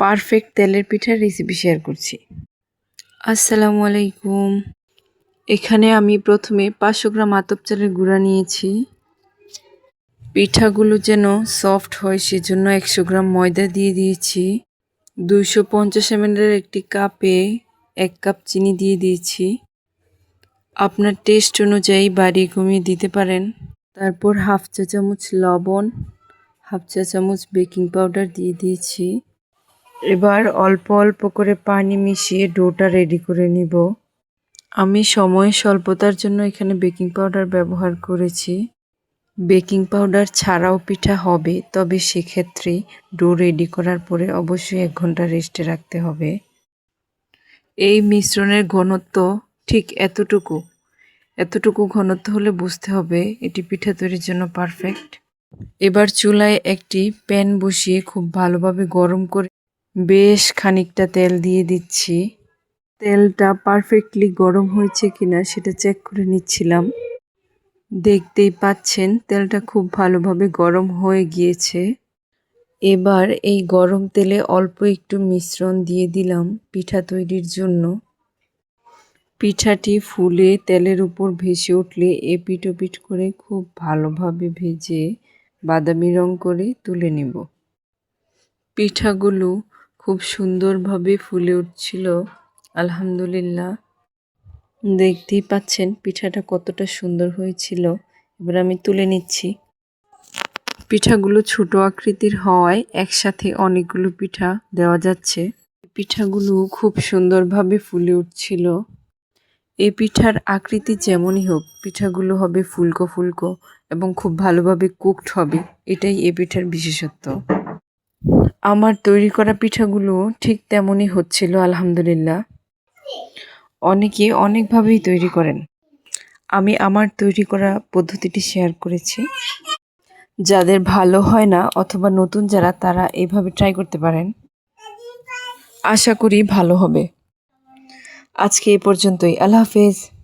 Perfect তেলের পিঠার recipe share করছি। আসসালামু আলাইকুম। এখানে আমি প্রথমে পাঁচশো গ্রাম আতপ চালের গুঁড়া নিয়েছি। পিঠাগুলো যেন সফট হয় সেজন্য একশো গ্রাম ময়দা দিয়ে দিয়েছি। দুইশো পঞ্চাশ এমএলের একটি কাপে এক কাপ চিনি দিয়ে দিয়েছি। আপনার টেস্ট অনুযায়ী বাড়িয়ে কমিয়ে দিতে পারেন। তারপর হাফ চা চামচ লবণ, হাফ চা চামচ বেকিং পাউডার দিয়ে দিয়েছি। এবার অল্প অল্প করে পানি মিশিয়ে ডোটা রেডি করে নিব। আমি সময় স্বল্পতার জন্য এখানে বেকিং পাউডার ব্যবহার করেছি। বেকিং পাউডার ছাড়াও পিঠা হবে, তবে সেক্ষেত্রে ডো রেডি করার পরে অবশ্যই এক ঘণ্টা রেস্টে রাখতে হবে। এই মিশ্রণের ঘনত্ব ঠিক এতটুকু। এতটুকু ঘনত্ব হলে বুঝতে হবে এটি পিঠা তৈরির জন্য পারফেক্ট। এবার চুলায় একটি প্যান বসিয়ে খুব ভালোভাবে গরম করে বেশ খানিকটা তেল দিয়ে দিচ্ছি। তেলটা পারফেক্টলি গরম হয়েছে কিনা সেটা চেক করে নিচ্ছিলাম। দেখতেই পাচ্ছেন, তেলটা খুব ভালোভাবে গরম হয়ে গিয়েছে। এবার এই গরম তেলে অল্প একটু মিশ্রণ দিয়ে দিলাম পিঠা তৈরির জন্য। পিঠাটি ফুলে তেলের উপর ভেসে উঠলে এপিট ওপিট করে খুব ভালোভাবে ভেজে বাদামি রং করে তুলে নেব। পিঠাগুলো খুব সুন্দরভাবে ফুলে উঠছিল, আলহামদুলিল্লাহ। দেখতেই পাচ্ছেন পিঠাটা কতটা সুন্দর হয়েছিল। এবার আমি তুলে নিচ্ছি। পিঠাগুলো ছোট আকৃতির হওয়ায় একসাথে অনেকগুলো পিঠা দেওয়া যাচ্ছে। পিঠাগুলো খুব সুন্দরভাবে ফুলে উঠছিল। এই পিঠার আকৃতি যেমনই হোক, পিঠাগুলো হবে ফুলকো ফুলকো এবং খুব ভালোভাবে কুকড হবে। এটাই এ পিঠার বিশেষত্ব। আমার তৈরি করা পিঠাগুলো ঠিক তেমনই হচ্ছিল, আলহামদুলিল্লাহ। অনেকে অনেকভাবেই তৈরি করেন। আমি আমার তৈরি করা পদ্ধতিটি শেয়ার করেছি। যাদের ভালো হয় না অথবা নতুন যারা, তারা এইভাবে ট্রাই করতে পারেন। আশা করি ভালো হবে। আজকে এ পর্যন্তই। আল্লাহ হাফেজ।